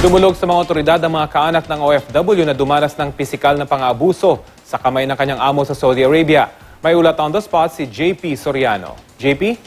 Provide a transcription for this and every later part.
Dumulog sa mga otoridad ang mga kaanak ng OFW na dumanas ng pisikal na pang-aabuso sa kamay ng kanyang amo sa Saudi Arabia. May ulat on the spot si JP Soriano. JP?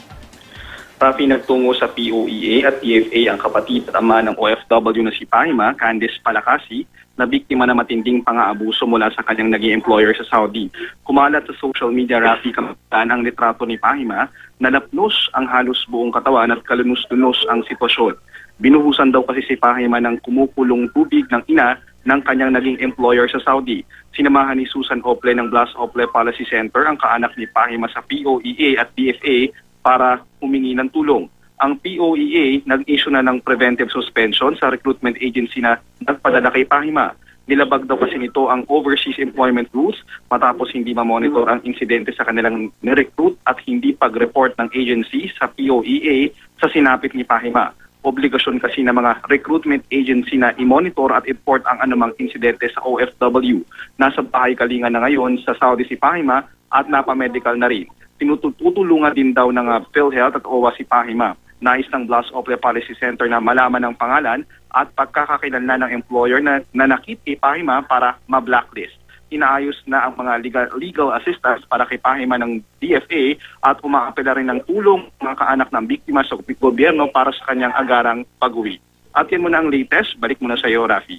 Rafi nagtungo sa POEA at PFA ang kapatid at ama ng OFW na si Paima, Candice Palakasi, na biktima ng matinding pang-aabuso mula sa kanyang naging employer sa Saudi. Kumalat sa social media, Rafi, kamataan ang litrato ni Paima na napnos ang halos buong katawan at kalunos-lunos ang sitwasyon. Binuhusan daw kasi si Paima ng kumukulong tubig ng ina ng kanyang naging employer sa Saudi. Sinamahan ni Susan Ople ng Blas Ople Policy Center ang kaanak ni Pahima sa POEA at DFA para humingi ng tulong. Ang POEA nag-issue na ng preventive suspension sa recruitment agency na nagpadala kay Pahima. Nilabag daw kasi nito ang overseas employment rules matapos hindi ma-monitor ang insidente sa kanilang nirecruit at hindi pag-report ng agency sa POEA sa sinapit ni Pahima obligasyon kasi ng mga recruitment agency na i-monitor at report ang anumang insidente sa OFW. Nasa bahay kalinga na ngayon sa Saudi si Pahima at napamedical na rin. Tinutulungan din daw ng uh, PhilHealth at OWA si Pahima. Nais ng Blas Ople Policy Center na malaman ng pangalan at pagkakakilanlan ng employer na nanakit kay Pahima para ma-blacklist inaayos na ang mga legal, legal assistance para kay Pahima ng DFA at umaapela rin ng tulong mga kaanak ng biktima sa gobyerno para sa kanyang agarang pag-uwi. At yan muna ang latest. Balik muna sa iyo, Rafi.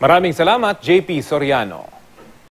Maraming salamat, JP Soriano.